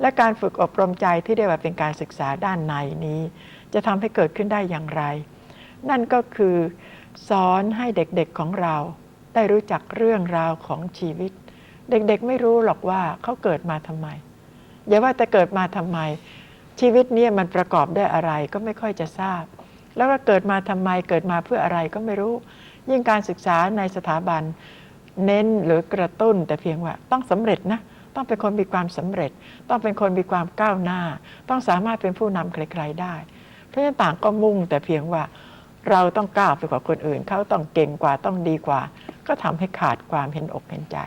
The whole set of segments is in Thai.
และการฝึกอบรมใจที่เรียกว่าเป็นการศึกษาด้านในนี้ จะทำให้เกิดขึ้นได้อย่างไร นั่นก็คือสอนให้เด็กๆของเราได้รู้จักเรื่องราวของชีวิต เด็กๆไม่รู้หรอกว่าเขาเกิดมาทำไม อย่าว่าแต่เกิดมาทำไม ชีวิตเนี่ยมันประกอบด้วยอะไรก็ไม่ค่อยจะทราบ แล้วก็เกิดมาทำไมเกิดมาเพื่ออะไรก็ไม่รู้ ยิ่งการศึกษาในสถาบันเน้นหรือกระตุ้นแต่เพียงว่าต้องสำเร็จนะ ต้องเป็นคนมีความสำเร็จ ต้องเป็นคนมีความก้าวหน้า ต้องสามารถเป็นผู้นำใครๆได้ เพราะฉะนั้นต่างก็มุ่งแต่เพียงว่าเราต้องก้าวไปกว่าคนอื่น เขาต้องเก่งกว่าต้องดีกว่า ก็ทำให้ขาดความเห็นอกเห็นใจ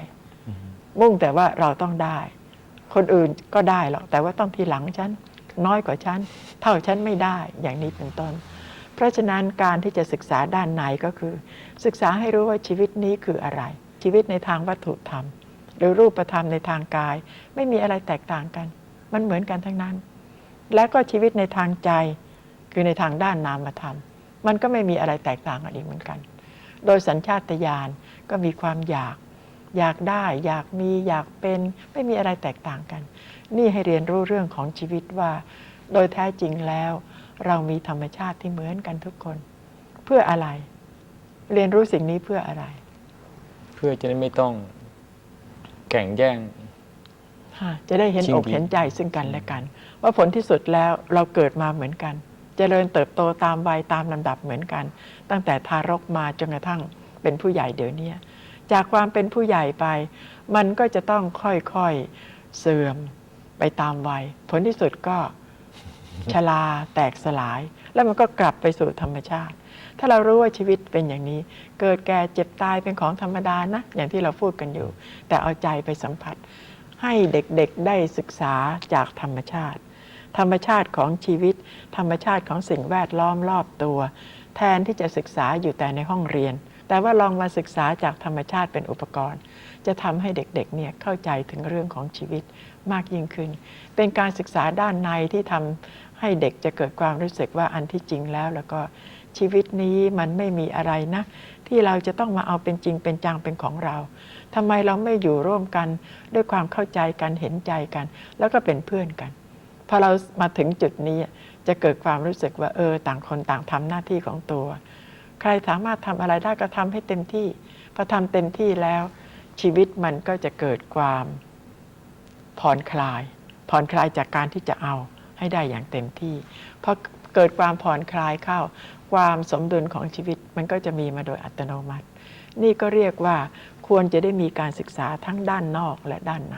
มุ่งแต่ว่าเราต้องได้ คนอื่นก็ได้หรอกแต่ว่าต้องทีหลังฉันน้อยกว่าฉันเท่าฉันไม่ได้อย่างนี้เป็นต้น เพราะฉะนั้นการที่จะศึกษาด้านในก็คือ ศึกษาให้รู้ว่าชีวิตนี้คืออะไร ชีวิตในทางวัตถุธรรม หรือรูปธรรมในทางกาย ไม่มีอะไรแตกต่างกัน มันเหมือนกันทั้งนั้น และก็ชีวิตในทางใจคือในทางด้านนามธรรม มันก็ไม่มีอะไรแตกต่างกันอีกเหมือนกัน โดยสัญชาตญาณก็มีความอยาก อยากได้ อยากมีอยากเป็นไม่มีอะไรแตกต่างกัน นี่ให้เรียนรู้เรื่องของชีวิตว่า โดยแท้จริงแล้ว เรามีธรรมชาติที่เหมือนกันทุกคน เพื่ออะไร เรียนรู้สิ่งนี้เพื่ออะไร เพื่อจะได้ไม่ต้อง แข่งแย่งฮะจะได้เห็นจริงอกเห็นใจซึ่งกันและกัน ว่าผลที่สุดแล้วเราเกิดมาเหมือนกัน เจริญเติบโตตามวัยตามลำดับเหมือนกัน ตั้งแต่ทารกมาจนกระทั่งเป็นผู้ใหญ่เดี๋ยวนี้จากความเป็นผู้ใหญ่ไป มันก็จะต้องค่อยๆเสื่อมไปตามวัย ผลที่สุดก็ ชราแตกสลาย แล้วมันก็กลับไปสู่ธรรมชาติ ถ้าเรารู้ว่าชีวิตเป็นอย่างนี้ เกิดแก่เจ็บตายเป็นของธรรมดานะ อย่างที่เราพูดกันอยู่ แต่เอาใจไปสัมผัส ให้เด็กๆได้ศึกษาจากธรรมชาติ ธรรมชาติของชีวิต ธรรมชาติของสิ่งแวดล้อมรอบตัว แทนที่จะศึกษาอยู่แต่ในห้องเรียน แต่ว่าลองมาศึกษาจากธรรมชาติเป็นอุปกรณ์ จะทำให้เด็กๆเนี่ยเข้าใจถึงเรื่องของชีวิตมากยิ่งขึ้น เป็นการศึกษาด้านในที่ทำให้เด็กจะเกิดความรู้สึกว่าอันที่จริงแล้ว แล้วก็ชีวิตนี้มันไม่มีอะไรนะ ที่เราจะต้องมาเอาเป็นจริงเป็นจังเป็นของเราทำไมเราไม่อยู่ร่วมกันด้วยความเข้าใจกันเห็นใจกัน แล้วก็เป็นเพื่อนกันพอเรามาถึงจุดนี้จะเกิดความรู้สึกว่าเออ ต่างคนต่างทำหน้าที่ของตัว ใครสามารถทำอะไรได้ก็ทำให้เต็มที่พอทำเต็มที่แล้ว ชีวิตมันก็จะเกิดความผ่อนคลายผ่อนคลายจากการที่จะเอาให้ได้อย่างเต็มที่พอเกิดความผ่อนคลายเข้า ความสมดุลของชีวิตมันก็จะมีมาโดยอัตโนมัติ นี่ก็เรียกว่าควรจะได้มีการศึกษาทั้งด้านนอกและด้านใน